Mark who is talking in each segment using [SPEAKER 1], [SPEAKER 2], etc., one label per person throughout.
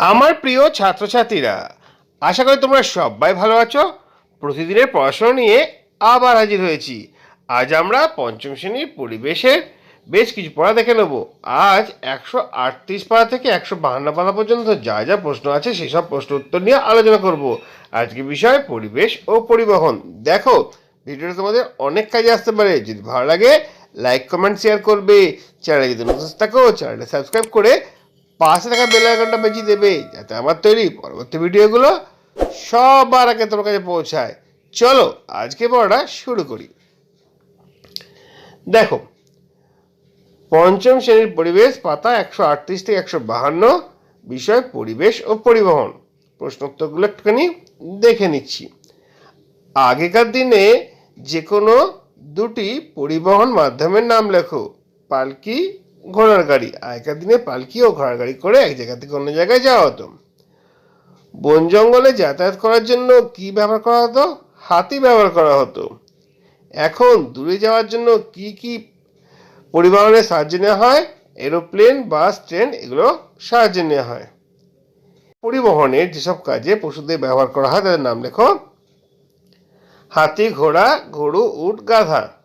[SPEAKER 1] আমার প্রিয় ছাত্রছাত্রীরা, আশা করি তোমরা সবাই ভালো আছো। প্রতিদিনের পড়াশোনা নিয়ে আবার হাজির হয়েছি। আজ আমরা পঞ্চম শ্রেণির পরিবেশের বেশ কিছু পড়া দেখে নেব। আজ একশো আটত্রিশ পাড়া থেকে একশো বাহান্ন পাড়া পর্যন্ত যা যা প্রশ্ন আছে সেসব প্রশ্ন উত্তর নিয়ে আলোচনা করব। আজকে বিষয় পরিবেশ ও পরিবহন। দেখো ভিডিওটা তোমাদের অনেক কাজে আসতে পারে। যদি ভালো লাগে, লাইক, কমেন্ট, শেয়ার করবে। চ্যানেলে যদি নতুন থাকো, চ্যানেলটা সাবস্ক্রাইব করে পাশে থাকা বেল আইকনটা বেজিয়ে দেবে, যাতে আমার তৈরি পরবর্তী ভিডিওগুলো সবার আগে তোমার কাছে পৌঁছায়। চলো, আজকে পড়াটা শুরু করি। দেখো, পঞ্চম শ্রেণির পরিবেশ পাতা একশো আটত্রিশ থেকে একশো বাহান্ন, বিষয় পরিবেশ ও পরিবহন। প্রশ্নোত্তরগুলো একটুখানি দেখে নিচ্ছি। আগেকার দিনে যে কোনো দুটি পরিবহন মাধ্যমের নাম লেখো, পালকি ঘোড়ার গাড়ি। আগেকার দিনে পালকি ও ঘোড়ার গাড়ি করে এক জায়গা থেকে অন্য জায়গায় যাওয়া হতো। বন জঙ্গলে যাতায়াত করার জন্য কি ব্যবহার করা হতো? হাতি ব্যবহার করা হতো। এখন দূরে যাওয়ার জন্য কি কি পরিবহনের সাহায্য নেওয়া হয়? এরোপ্লেন, বাস, ট্রেন, এগুলো সাহায্য নেওয়া হয়। পরিবহনের যেসব কাজে পশুদের ব্যবহার করা হয়, তাদের নাম লেখো হাতি, ঘোড়া, গরু, উট গাধা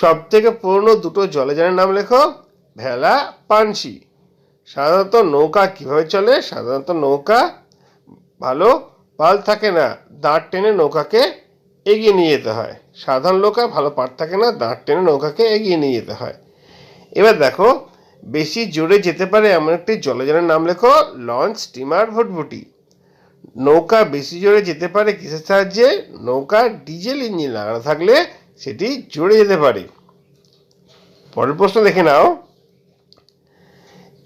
[SPEAKER 1] সব থেকে পুরনো দুটো জলযানের নাম লেখো, ভেলা, পানসি। সাধারণত নৌকা কীভাবে চলে? সাধারণত নৌকা ভালো পাল থাকে না, দাঁড় টেনে নৌকাকে এগিয়ে নিয়ে যেতে হয়। সাধারণ নৌকা ভালো পার থাকে না, দাঁড় টেনে নৌকাকে এগিয়ে নিয়ে যেতে হয়। এবার দেখো, বেশি জোরে যেতে পারে এমন একটি জলযানের নাম লেখো, লঞ্চ স্টিমার ভুটভুটি। নৌকা বেশি জোরে যেতে পারে কিসের সাহায্যে? নৌকা ডিজেল ইঞ্জিন লাগানো থাকলে সেটি জোরে যেতে পারে। পরের প্রশ্ন দেখে নাও।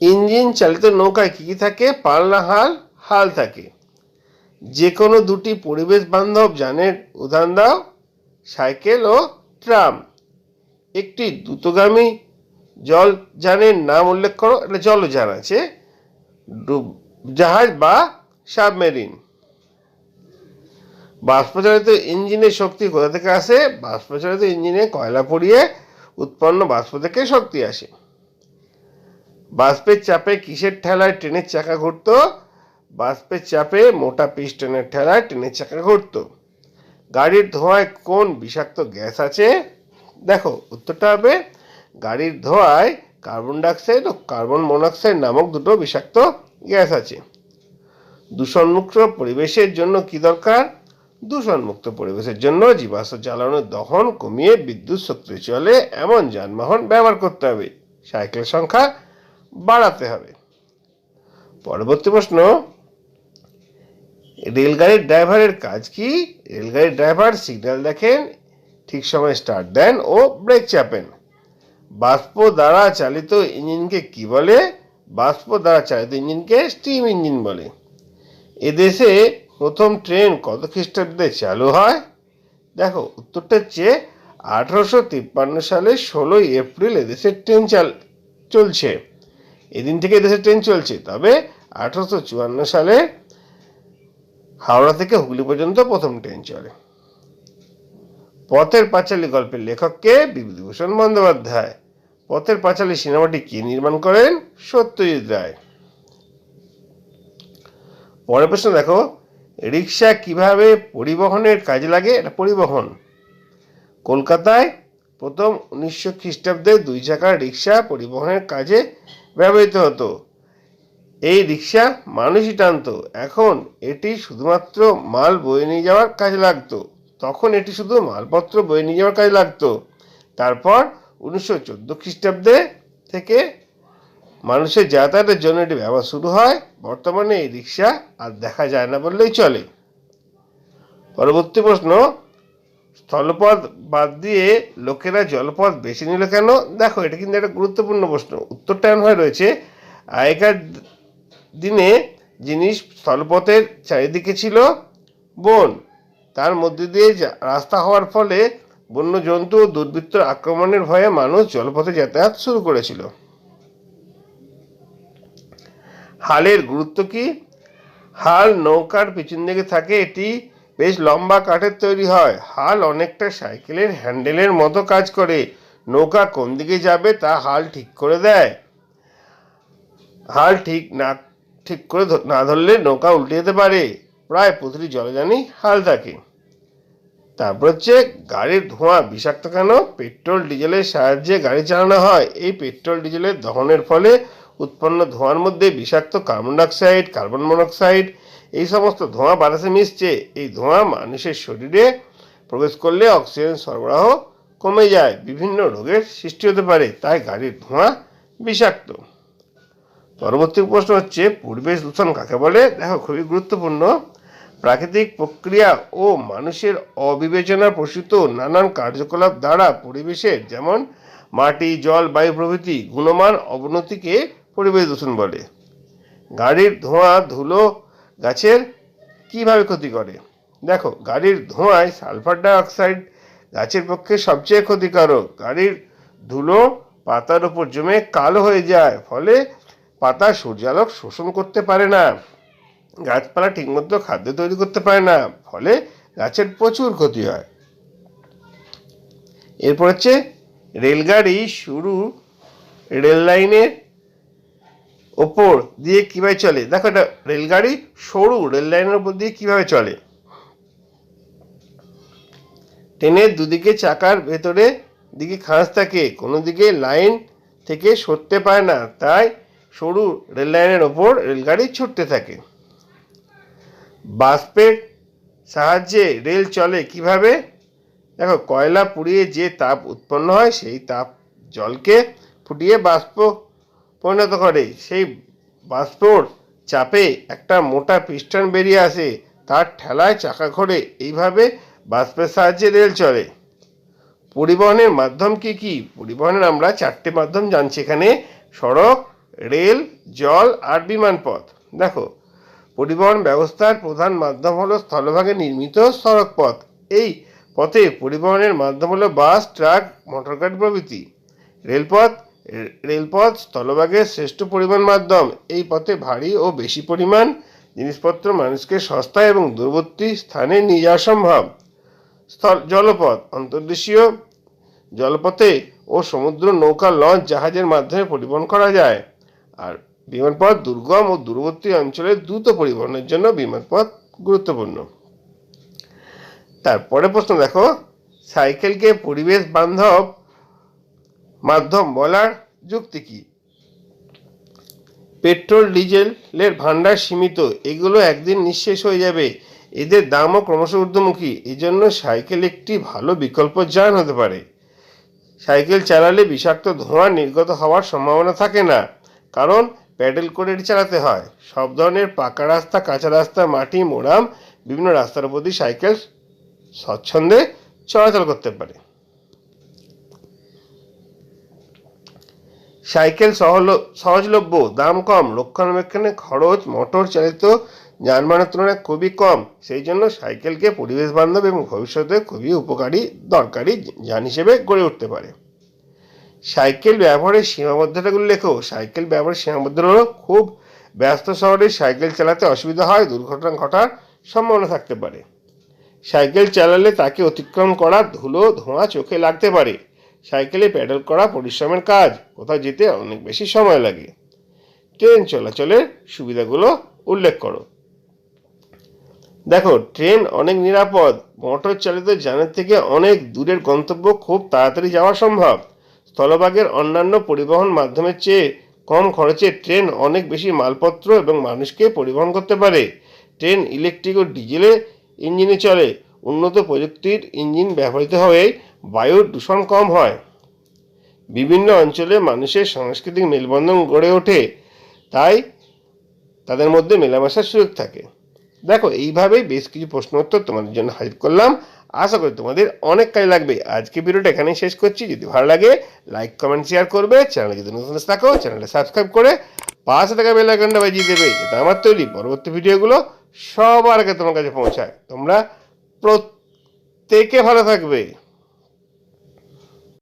[SPEAKER 1] ইঞ্জিন চালিত নৌকায় কী কী থাকে? পালনা হাল হাল থাকে। যে কোনো দুটি পরিবেশ বান্ধব যানের উদাহরণ দাও, সাইকেল ও ট্রাম। একটি দ্রুতগামী জল যানের নাম উল্লেখ করো। এটা জলযান আছে, ডুব- জাহাজ বা সাবমেরিন। বাষ্পচালিত ইঞ্জিনের শক্তি কোথা থেকে আসে? বাষ্পচালিত ইঞ্জিনে কয়লা পড়িয়ে উৎপন্ন বাষ্প থেকে শক্তি আসে। বাষ্পের চাপে কিসের ঠেলায় ট্রেনের চাকা ঘুরতো? বাষ্পের চাপে মোটা পিস্টনের ঠেলায় ট্রেনের চাকা ঘুরতো। গাড়ির ধোঁয়ায় কোন বিষাক্ত গ্যাস আছে? দেখো, উত্তরটা হবে গাড়ির ধোঁয়ায় কার্বন ডাইঅক্সাইড ও কার্বন মনোক্সাইড নামক দুটো বিষাক্ত গ্যাস আছে। দূষণমুক্ত পরিবেশের জন্য কি দরকার? দূষণমুক্ত পরিবেশের জন্য জীবাশ্ম জ্বালানোর দহন কমিয়ে বিদ্যুৎ শক্তি চলে, এমন যানবাহন ব্যবহার করতে হবে। সাইকেল সংখ্যা বাড়াতে হবে। পরবর্তী প্রশ্ন, রেলগাড়ির ড্রাইভারের কাজ কি? রেলগাড়ির ড্রাইভার সিগন্যাল দেখেন, ঠিক সময় স্টার্ট দেন ও ব্রেক চাপেন। বাষ্প দ্বারা চালিত ইঞ্জিনকে কি বলে? বাষ্প দ্বারা চালিত ইঞ্জিনকে স্টিম ইঞ্জিন বলে। এদেশে প্রথম ট্রেন কত খ্রিস্টাব্দে চালু হয়? দেখো, উত্তরটা হচ্ছে আঠারোশো তিপ্পান্ন সালে ষোলোই এপ্রিল এদেশের ট্রেন চাল, চলছে। এদিন থেকে এদেশের ট্রেন চলছে, তবে আঠারোশো চুয়ান্ন সালে হাওড়া থেকে হুগলি পর্যন্ত প্রথম ট্রেন চলে। পথের পাঁচালী গল্পের লেখককে বিভূতিভূষণ বন্দ্যোপাধ্যায়। পথের পাঁচালী সিনেমাটি কে নির্মাণ করেন? সত্যজিৎ রায়। পরের প্রশ্ন দেখো রিক্সা কীভাবে পরিবহনের কাজে লাগে এটা পরিবহন। কলকাতায় প্রথম উনিশশো খ্রিস্টাব্দে দুই চাকার রিক্সা পরিবহনের কাজে ব্যবহৃত হতো। এই রিক্সা মানুষই টানতো। এখন এটি শুধুমাত্র মাল বয়ে নিয়ে যাওয়ার কাজে লাগতো। তখন এটি শুধু মালপত্র বয়ে নিয়ে যাওয়ার কাজে লাগতো। তারপর উনিশশো চোদ্দ খ্রিস্টাব্দে থেকে মানুষের যাতায়াতের জন্য এটি ব্যবহার শুরু হয়। বর্তমানে এই রিক্সা আর দেখা যায় না বললেই চলে। পরবর্তী প্রশ্ন, স্থলপথ বাদ দিয়ে লোকেরা জলপথ বেছে নিল কেন? দেখো, এটা কিন্তু একটা গুরুত্বপূর্ণ প্রশ্ন। উত্তরটা এমন হয়ে রয়েছে, আগেকার দিনে জিনিস স্থলপথের চারিদিকে ছিল বন। তার মধ্যে দিয়ে রাস্তা হওয়ার ফলে বন্য জন্তু ও দুর্বৃত্তর আক্রমণের ভয়ে মানুষ জলপথে যাতায়াত শুরু করেছিল। হালের গুরুত্ব কি? হাল নৌকার পিছন দিকে থাকে, এটি বেশ লম্বা কাঠের তৈরি হয়। হাল অনেকটা সাইকেলের হ্যান্ডেলের মতো কাজ করে। নৌকা কোন দিকে যাবে তা হাল ঠিক করে দেয়। হাল ঠিক না, ঠিক করে না ধরলে নৌকা উল্টে যেতে পারে। প্রায় প্রতিটি জলযানই হাল থাকে। তারপর হচ্ছে, গাড়ির ধোঁয়া বিষাক্ত কেন? পেট্রোল, ডিজেলের সাহায্যে গাড়ি চালানো হয়। এই পেট্রোল, ডিজেলের দহনের ফলে উৎপন্ন ধোঁয়ার মধ্যে বিষাক্ত কার্বন ডাইঅক্সাইড, কার্বন মনোক্সাইড, এই সমস্ত ধোঁয়া বাতাসে মিশছে। এই ধোঁয়া মানুষের শরীরে প্রবেশ করলে অক্সিজেন সরবরাহ কমে যায়। বিভিন্ন রোগের সৃষ্টি হতে পারে, তাই গাড়ির ধোঁয়া বিষাক্ত। পরবর্তী প্রশ্ন হচ্ছে, পরিবেশ দূষণ কাকে বলে? দেখো, খুবই গুরুত্বপূর্ণ। প্রাকৃতিক প্রক্রিয়া ও মানুষের অবিবেচনা প্রসূত নানান কার্যকলাপ দ্বারা পরিবেশের যেমন মাটি, জল, বায়ু প্রভৃতি গুণমান অবনতিকে পরিবেশ দূষণ বলে। গাড়ির ধোঁয়া, ধুলো গাছের কীভাবে ক্ষতি করে? দেখো, গাড়ির ধোঁয়ায় সালফার ডাইঅক্সাইড গাছের পক্ষে সবচেয়ে ক্ষতিকারক। গাড়ির ধুলো পাতার উপর জমে কালো হয়ে যায়, ফলে পাতা সূর্যালোক শোষণ করতে পারে না। গাছপালা ঠিকমতো খাদ্য তৈরি করতে পারে না, ফলে গাছের প্রচুর ক্ষতি হয়। এরপর হচ্ছে, রেলগাড়ি শুরু রেল লাইনের ওপর দিয়ে কীভাবে চলে? দেখো এটা রেলগাড়ি সরু, রেল লাইনের ওপর দিয়ে কীভাবে চলে? ট্রেনের দুদিকে চাকার ভেতরে দিকে খাঁজ থাকে, কোনো দিকে লাইন থেকে সরতে পারে না, তাই সরু রেল লাইনের ওপর রেলগাড়ি ছুটতে থাকে। বাষ্পের সাহায্যে রেল চলে কীভাবে? দেখো, কয়লা পুড়িয়ে যে তাপ উৎপন্ন হয়, সেই তাপ জলকে ফুটিয়ে বাষ্প পরিণত করে। সেই বাষ্পর চাপে একটা মোটা পিস্টন বেরিয়ে আসে। তার ঠেলায় চাকা ঘোরে এইভাবে বাষ্পের সাহায্যে রেল চলে। পরিবহনের মাধ্যম কি কি? পরিবহনের আমরা চারটে মাধ্যম জানছি এখানে। সড়ক, রেল, জল আর বিমানপথ। দেখো, পরিবহন ব্যবস্থার প্রধান মাধ্যম হলো স্থলভাগে নির্মিত সড়ক পথ এই পথে পরিবহনের মাধ্যম হলো বাস, ট্রাক, মোটরগাড়ি প্রভৃতি। রেলপথ রেলপথ স্থলভাগের শ্রেষ্ঠ পরিমাণ মাধ্যম। এই পথে ভারী ও বেশি পরিমাণ জিনিসপত্র মানুষকে সস্তা এবং দূরবর্তী স্থানে নিয়ে যাওয়া সম্ভব। স্থল জলপথ, অন্তর্দেশীয় জলপথে ও সমুদ্র নৌকা, লঞ্চ, জাহাজের মাধ্যমে পরিবহন করা যায়। আর বিমানপথ দুর্গম ও দূরবর্তী অঞ্চলে দ্রুত পরিবহনের জন্য বিমানপথ গুরুত্বপূর্ণ। তারপরে প্রশ্ন দেখো, সাইকেলকে পরিবেশ বান্ধব মাধ্যম বলার যুক্তি কি? পেট্রোল ডিজেলের ভান্ডার সীমিত, এগুলো একদিন নিঃশেষ হয়ে যাবে। এদের দামও ক্রমশ ঊর্ধ্বমুখী এই জন্য সাইকেল একটি ভালো বিকল্প যান হতে পারে। সাইকেল চালালে বিষাক্ত ধোঁয়া নির্গত হওয়ার সম্ভাবনা থাকে না, কারণ প্যাডেল করে চালাতে হয়। সব ধরনের পাকা রাস্তা, কাঁচা রাস্তা, মাটি, মোড়াম, বিভিন্ন রাস্তার দিয়ে সাইকেল স্বচ্ছন্দে চলাচল করতে পারে। সাইকেল সহজলভ্য, দাম কম রক্ষণাবেক্ষণে খরচ, মোটর চালিত যানবাহনের তুলনায় খুবই কম। সেই জন্য সাইকেলকে পরিবেশ বান্ধব এবং ভবিষ্যতে খুবই উপকারী, দরকারি যান হিসেবে গড়ে উঠতে পারে। সাইকেল ব্যবহারের সীমাবদ্ধতাগুলো লেখো। সাইকেল ব্যবহারের সীমাবদ্ধতা হলো খুব ব্যস্ত শহরে সাইকেল চালাতে অসুবিধা হয়, দুর্ঘটনা ঘটার সম্ভাবনা থাকতে পারে। সাইকেল চালালে তাকে অতিক্রম করা ধুলো, ধোঁয়া চোখে লাগতে পারে। সাইকেলে প্যাডেল করা পরিশ্রমের কাজ। কোথাও যেতে অনেক বেশি সময় লাগে। ট্রেন চলাচলের সুবিধাগুলো উল্লেখ করো। দেখো, ট্রেন অনেক নিরাপদ। মোটর চালিত যানের থেকে অনেক দূরের গন্তব্য খুব তাড়াতাড়ি যাওয়া সম্ভব। স্থলভাগের অন্যান্য পরিবহন মাধ্যমের চেয়ে কম খরচে ট্রেন অনেক বেশি মালপত্র এবং মানুষকে পরিবহন করতে পারে। ট্রেন ইলেকট্রিক ও ডিজেলে ইঞ্জিনে চলে। উন্নত প্রযুক্তির ইঞ্জিন ব্যবহৃত হয়ে বায়ুর দূষণ কম হয়। বিভিন্ন অঞ্চলে মানুষের সাংস্কৃতিক মেলবন্ধন গড়ে ওঠে, তাই তাদের মধ্যে মেলামেশার সুযোগ থাকে। দেখো, এইভাবেই বেশ কিছু প্রশ্ন উত্তর তোমাদের জন্য হাজির করলাম। আশা করি তোমাদের অনেক কাজে লাগবে। আজকে ভিডিওটা এখানেই শেষ করছি। যদি ভালো লাগে লাইক কমেন্ট শেয়ার করবে। চ্যানেলে যদি নতুন থাকো, চ্যানেলটা সাবস্ক্রাইব করে পাশে থাকা বেল আইকনটা বাজিয়ে দেবে। যাতে আমার তৈরি। পরবর্তী ভিডিওগুলো সবার আগে তোমার কাছে পৌঁছায়। তোমরা প্রত্যেকে ভালো থাকবে।